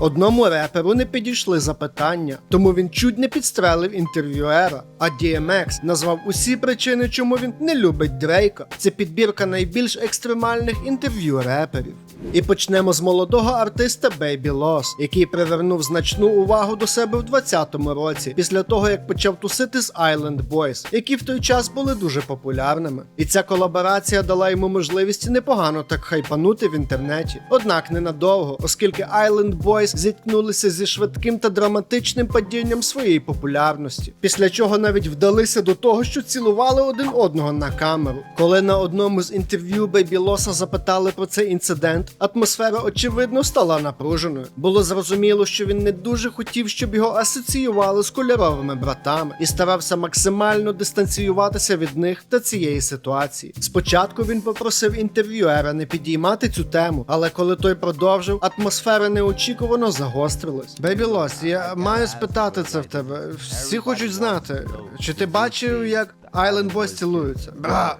Одному реперу не підійшли запитання, тому він чуть не підстрелив інтерв'юера. А DMX назвав усі причини, чому він не любить Дрейка. Це підбірка найбільш екстремальних інтерв'ю реперів. І почнемо з молодого артиста Baby Loss, який привернув значну увагу до себе в 20-му році, після того як почав тусити з Island Boys, які в той час були дуже популярними. І ця колаборація дала йому можливість непогано так хайпанути в інтернеті. Однак ненадовго, оскільки Island Boys зіткнулися зі швидким та драматичним падінням своєї популярності, після чого навіть вдалися до того, що цілували один одного на камеру. Коли на одному з інтерв'ю Бейбі Лоса запитали про цей інцидент, атмосфера очевидно стала напруженою. Було зрозуміло, що він не дуже хотів, щоб його асоціювали з кольоровими братами, і старався максимально дистанціюватися від них та цієї ситуації. Спочатку він попросив інтерв'юера не підіймати цю тему, але коли той продовжив, атмосфера неочікувано загострилась. Бейбі Лос, я маю спитати це в тебе. Всі хочуть знати, чи ти бачив, як Island Boys цілуються? Бра,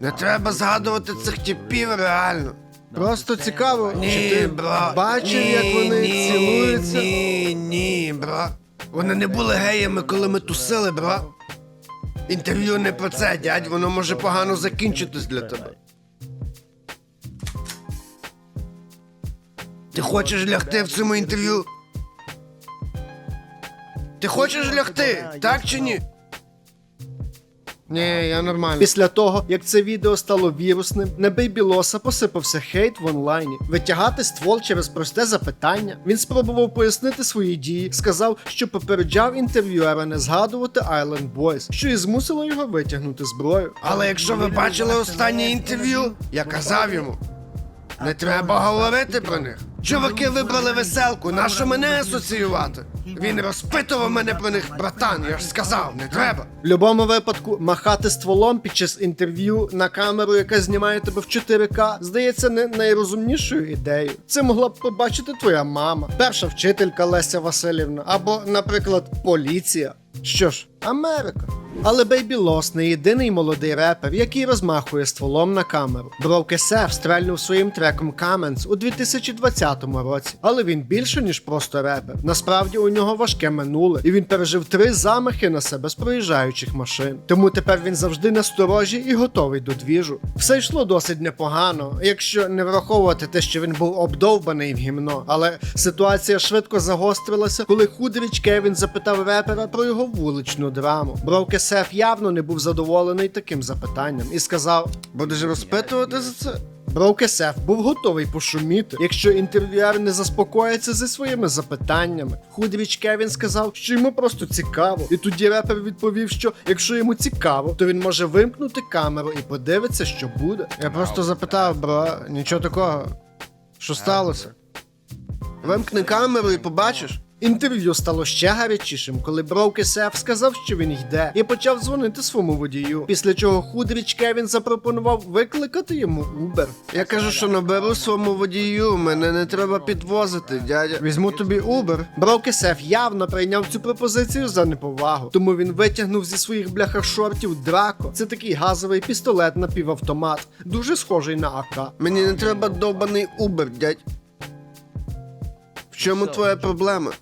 не треба згадувати цих типів реально. Просто цікаво, чи ти бра. бачив, ні, як вони ні, цілуються? Ні, ні, бра. Вони не були геями, коли ми тусили, бра. Інтерв'ю не про це, дядь, воно може погано закінчитись для тебе. Ти хочеш лягти в цьому інтерв'ю? Ти хочеш лягти, так чи ні? Ні, я нормально. Після того, як це відео стало вірусним, на Бейбі Лоса посипався хейт в онлайні. Витягати ствол через просте запитання. Він спробував пояснити свої дії, сказав, що попереджав інтерв'юера не згадувати Island Boys, що і змусило його витягнути зброю. Але якщо ви бачили останнє інтерв'ю, я казав йому. Не треба говорити про них. Чуваки вибрали веселку, нащо мене асоціювати? Він розпитував мене про них, братан, я ж сказав, не треба. В будь-якому випадку махати стволом під час інтерв'ю на камеру, яка знімає тебе в 4К, здається не найрозумнішою ідеєю. Це могла б побачити твоя мама, перша вчителька Леся Васильівна, або, наприклад, поліція. Що ж, Америка. Але Бейбі Лос не єдиний молодий репер, який розмахує стволом на камеру. Броуке Сеф стрельнув своїм треком Каменс у 2020 році. Але він більше, ніж просто репер. Насправді у нього важке минуле, і він пережив три замахи на себе з проїжджаючих машин. Тому тепер він завжди насторожі і готовий до двіжу. Все йшло досить непогано, якщо не враховувати те, що він був обдовбаний в гімно. Але ситуація швидко загострилася, коли худріч Кевін запитав репера про його вуличну драму. Броуке Сеф явно не був задоволений таким запитанням і сказав: Будеш розпитувати за це? Броуке Сеф був готовий пошуміти, якщо інтерв'юер не заспокоїться зі своїми запитаннями. Худріч Кевін сказав, що йому просто цікаво. І тоді репер відповів, що якщо йому цікаво, то він може вимкнути камеру і подивиться, що буде. Я просто запитав, бро, нічого такого. Що сталося? Вимкни камеру і побачиш. Інтерв'ю стало ще гарячішим, коли Броуке Сеф сказав, що він йде, і почав дзвонити своєму водію. Після чого худріч Кевін запропонував викликати йому Uber. Я кажу, що наберу своєму водію, мене не треба підвозити, дядя. Візьму тобі Uber. Броуке Сеф явно прийняв цю пропозицію за неповагу, тому він витягнув зі своїх бляхах шортів Драко. Це такий газовий пістолет напівавтомат, дуже схожий на АК. Мені не треба довбаний Убер, дядь. В чому твоя проблема?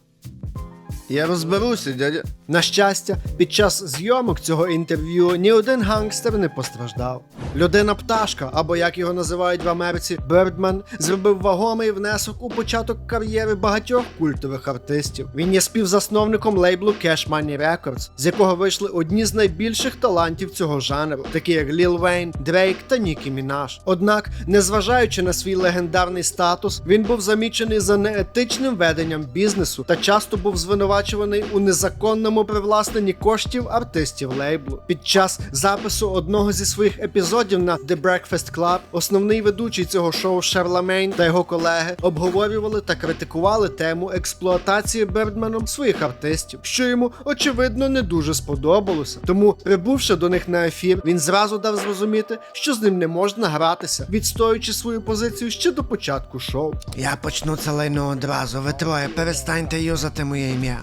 Я розберуся, дядя. На щастя, під час зйомок цього інтерв'ю ні один гангстер не постраждав. Людина пташка, або як його називають в Америці, Бердман, зробив вагомий внесок у початок кар'єри багатьох культових артистів. Він є співзасновником лейблу Cash Money Records, з якого вийшли одні з найбільших талантів цього жанру, такі як Ліл Вейн, Дрейк та Нікі Мінаш. Однак, незважаючи на свій легендарний статус, він був замічений за неетичним веденням бізнесу та часто був звинувачуваний у незаконному привласненні коштів артистів лейблу. Під час запису одного зі своїх епізодів на The Breakfast Club основний ведучий цього шоу Шарламейн та його колеги обговорювали та критикували тему експлуатації Бердманом своїх артистів, що йому очевидно не дуже сподобалося. Тому, прибувши до них на ефір, він зразу дав зрозуміти, що з ним не можна гратися, відстоюючи свою позицію ще до початку шоу. Я почну це лайно одразу. Ви троє перестаньте юзати моє ім'я.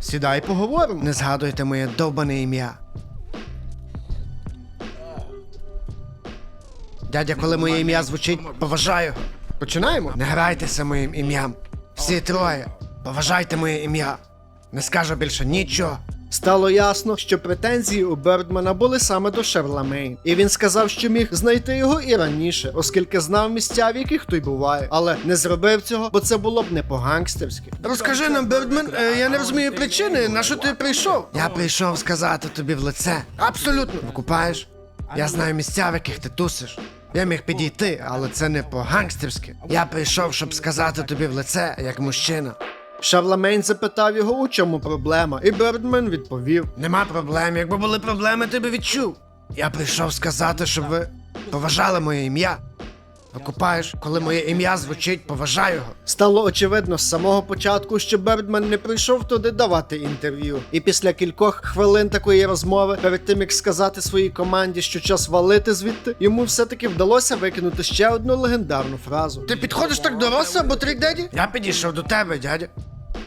Сідай, поговоримо. Не згадуйте моє довбане ім'я. Дядя, коли моє ім'я звучить, поважаю. Починаємо. Не грайтеся моїм ім'ям. Всі троє. Поважайте моє ім'я. Не скажу більше нічого. Стало ясно, що претензії у Бердмана були саме до Шерламейн, і він сказав, що міг знайти його і раніше, оскільки знав місця, в яких той буває, але не зробив цього, бо це було б не по-гангстерськи. Розкажи нам, Бердмен, е, я не розумію причини, на що ти прийшов? Я прийшов сказати тобі в лице. Абсолютно. Викупаєш? Я знаю місця, в яких ти тусиш. Я міг підійти, але це не по-гангстерськи. Я прийшов, щоб сказати тобі в лице, як мужчина. Шарламейн запитав його, у чому проблема, і Бердмен відповів: Нема проблем. Якби були проблеми, ти би відчув. Я прийшов сказати, щоб ви поважали моє ім'я. Викупаєш, коли моє ім'я звучить, поважай його. Стало очевидно з самого початку, що Бердман не прийшов туди давати інтерв'ю. І після кількох хвилин такої розмови, перед тим як сказати своїй команді, що час валити звідти, йому все-таки вдалося викинути ще одну легендарну фразу. Ти підходиш так до Роса або Трік Деді? Я підійшов до тебе, дядя.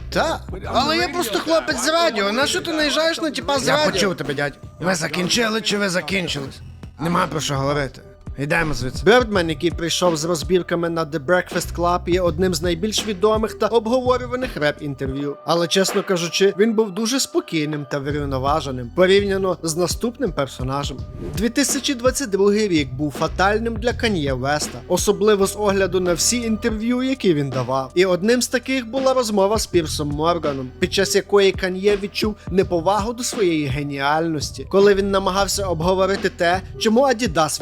Та, Але я просто хлопець з радіо. На що ти наїжджаєш на типа з радіо? Я почув тебе, дядь. Ви закінчили чи ви закінчились? Нема про що говорити. Йдемо звідси. Бердмен, який прийшов з розбірками на The Breakfast Club, є одним з найбільш відомих та обговорюваних реп-інтерв'ю. Але чесно кажучи, він був дуже спокійним та врівноваженим порівняно з наступним персонажем. 2022 рік був фатальним для Кан'є Веста, особливо з огляду на всі інтерв'ю, які він давав. І одним з таких була розмова з Пірсом Морганом, під час якої Кан'є відчув неповагу до своєї геніальності, коли він намагався обговорити те, чому Адідас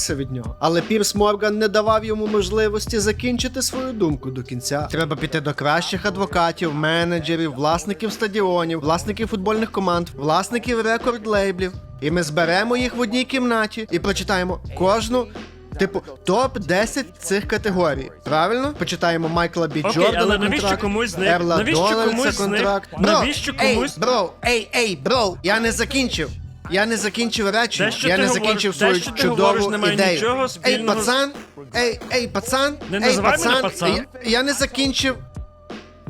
відвернулися від нього. Але Пірс Морган не давав йому можливості закінчити свою думку до кінця. Треба піти до кращих адвокатів, менеджерів, власників стадіонів, власників футбольних команд, власників рекорд-лейблів. І ми зберемо їх в одній кімнаті і прочитаємо кожну. Типу, топ 10 цих категорій. Правильно? Почитаємо Майкла Бі Окей, Джордана але навіщо контракт, комусь з них? Ерла Навіщо комусь з них? контракт. Навіщо ей, комусь- бро, ей, ей, бро, я не закінчив. Я не закінчив речення. Те, що я ти не говориш- закінчив те, свою що ти чудову говориш, не має ідею. нічого ей, спільного з- пацан, ей, ей, пацан, Не ей, називай мене пацан. пацан. Я, я не закінчив.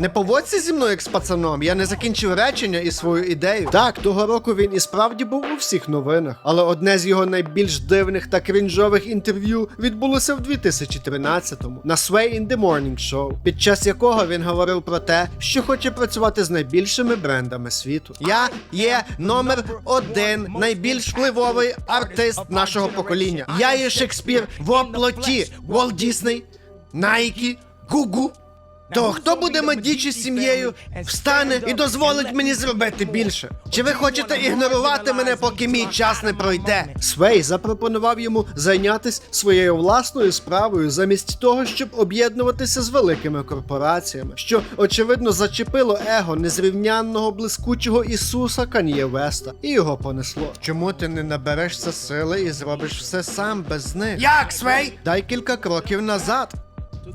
Не поводься зі мною як з пацаном. Я не закінчив речення і свою ідею. Так, того року він і справді був у всіх новинах, але одне з його найбільш дивних та крінжових інтерв'ю відбулося в 2013-му на Sway in the Morning Show, під час якого він говорив про те, що хоче працювати з найбільшими брендами світу. Я є номер один найбільш впливовий артист нашого покоління. Я є Шекспір в оплоті Walt Disney, Nike, Гугу. То хто буде мадічі з сім'єю, встане і дозволить мені зробити більше? Чи ви хочете ігнорувати мене, поки мій час не пройде? Свей запропонував йому зайнятися своєю власною справою замість того, щоб об'єднуватися з великими корпораціями, що очевидно зачепило его незрівнянного блискучого Ісуса Кан'є Веста, і його понесло. Чому ти не наберешся сили і зробиш все сам без них? Як, Свей? Дай кілька кроків назад.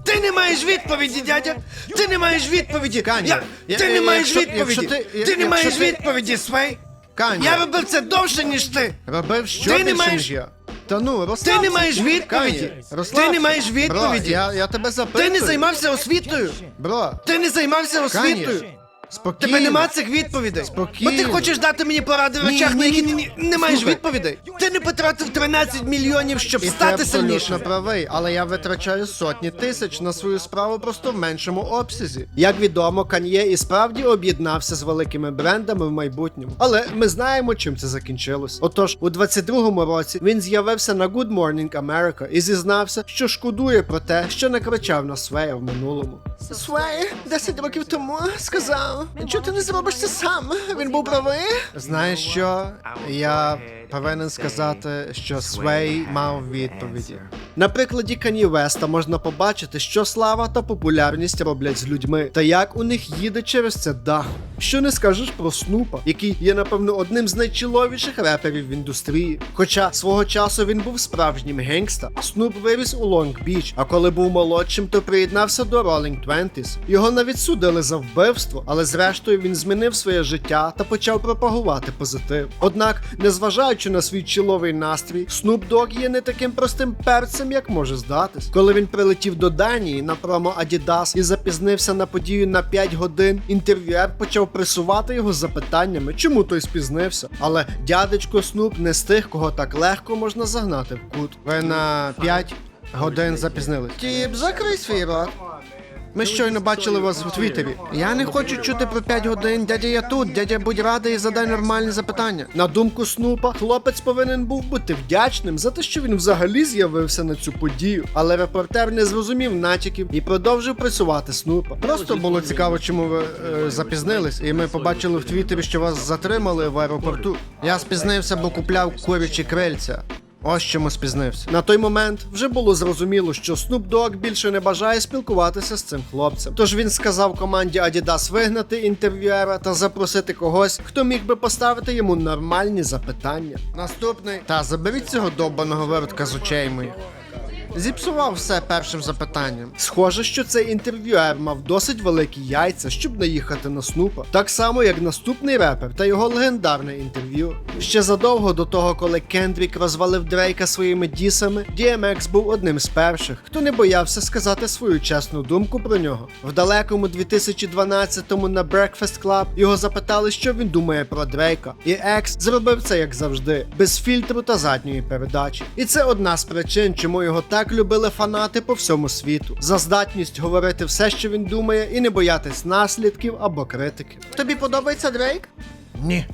Ти не маєш відповіді, дядя! Ти не маєш відповіді! Каня, Я... я- Ти я- не маєш якщо- відповіді! якщо ти- Ти я- не якщо маєш ти- відповіді, Свей! Каня. Я робив це довше, ніж ти! Робив що Ти не більше, маєш- ніж я. Та ну, розслабся. Ти не маєш відповіді! Каня. Ти не маєш Бро, відповіді! я, я тебе запитую. Ти не займався освітою! Бро, Ти не займався освітою! Каня, спокійно. Тебе нема цих відповідей. Спокійно. Бо ти хочеш дати мені поради в Ні, речах, на ні, які ні, ти ні. не маєш Слухай. відповідей. Ти не потратив 13 мільйонів, щоб І ти стати абсолютно сильнішим. правий, але я витрачаю сотні тисяч на свою справу просто в меншому обсязі. Як відомо, Кан'є і справді об'єднався з великими брендами в майбутньому. Але ми знаємо, чим це закінчилось. Отож, у 22-му році він з'явився на Good Morning America і зізнався, що шкодує про те, що накричав на Свея в минулому. Свей 10 років тому сказав, що ти не зробиш це сам. Він був правий. Знаєш що? Я повинен сказати, що Свей мав відповіді. На прикладі Кані Веста можна побачити, що слава та популярність роблять з людьми, та як у них їде через це дах. Що не скажеш про Снупа, який є, напевно, одним з найчіловіших реперів в індустрії. Хоча свого часу він був справжнім генгста, Снуп виріс у Лонг Біч, а коли був молодшим, то приєднався до Rolling Twenties. Його навіть судили за вбивство, але зрештою він змінив своє життя та почав пропагувати позитив. Однак, незважаючи на свій чоловий настрій, Snoop Dogg є не таким простим перцем, як може здатись. Коли він прилетів до Данії на промо Adidas і запізнився на подію на 5 годин, інтерв'юер почав пресувати його запитаннями, чому той спізнився. Але дядечко Снуп не з тих, кого так легко можна загнати в кут. Ви на 5 годин запізнились. Тіп, закрий свій рот. Ми щойно бачили вас в Твіттері. Я не хочу чути про 5 годин. Дядя, я тут, дядя, будь радий і задай нормальні запитання. На думку Снупа, хлопець повинен був бути вдячним за те, що він взагалі з'явився на цю подію. Але репортер не зрозумів натяків і продовжив пресувати Снупа. Просто було цікаво, чому ви е, запізнились, і ми побачили в Твіттері, що вас затримали в аеропорту. Я спізнився, бо купляв курячі крильця. Ось чому спізнився. На той момент вже було зрозуміло, що Snoop Dogg більше не бажає спілкуватися з цим хлопцем. Тож він сказав команді Adidas вигнати інтерв'юера та запросити когось, хто міг би поставити йому нормальні запитання. Наступний. Та заберіть цього довбаного виродка з очей моїх. Зіпсував все першим запитанням. Схоже, що цей інтерв'юер мав досить великі яйця, щоб наїхати на Снупа. Так само, як наступний репер та його легендарне інтерв'ю. Ще задовго до того, коли Кендрік розвалив Дрейка своїми дісами, DMX був одним з перших, хто не боявся сказати свою чесну думку про нього. В далекому 2012-му на Breakfast Club його запитали, що він думає про Дрейка. І Екс зробив це як завжди, без фільтру та задньої передачі. І це одна з причин, чому його так любили фанати по всьому світу. За здатність говорити все, що він думає, і не боятись наслідків або критики. Тобі подобається Дрейк? Ні.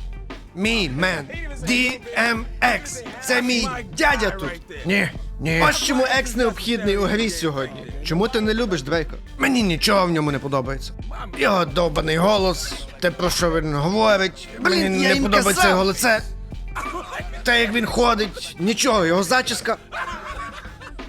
Мій мен. DMX. Це мій дядя тут. Ні. Ні. Ось чому екс необхідний у грі сьогодні. Чому ти не любиш Дрейка? Мені нічого в ньому не подобається. Його довбаний голос, те про що він говорить. Блін, мені я не їм подобається казав. його лице. Те, як він ходить, нічого, його зачіска.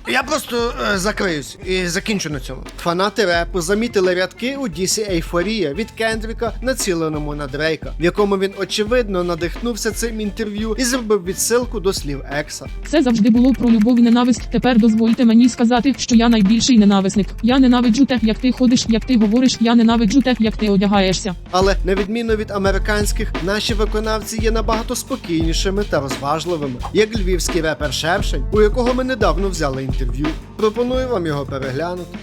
Я просто е, закриюсь і закінчу на цьому. Фанати репу замітили рядки у Дісі Ейфорія від Кендріка, націленому на Дрейка, в якому він очевидно надихнувся цим інтерв'ю і зробив відсилку до слів Екса. Це завжди було про любов і ненависть. Тепер дозвольте мені сказати, що я найбільший ненависник. Я ненавиджу те, як ти ходиш, як ти говориш. Я ненавиджу те, як ти одягаєшся. Але на відміну від американських, наші виконавці є набагато спокійнішими та розважливими, як львівський репер Шершень, у якого ми недавно взяли інтерв'ю. Пропоную вам його переглянути.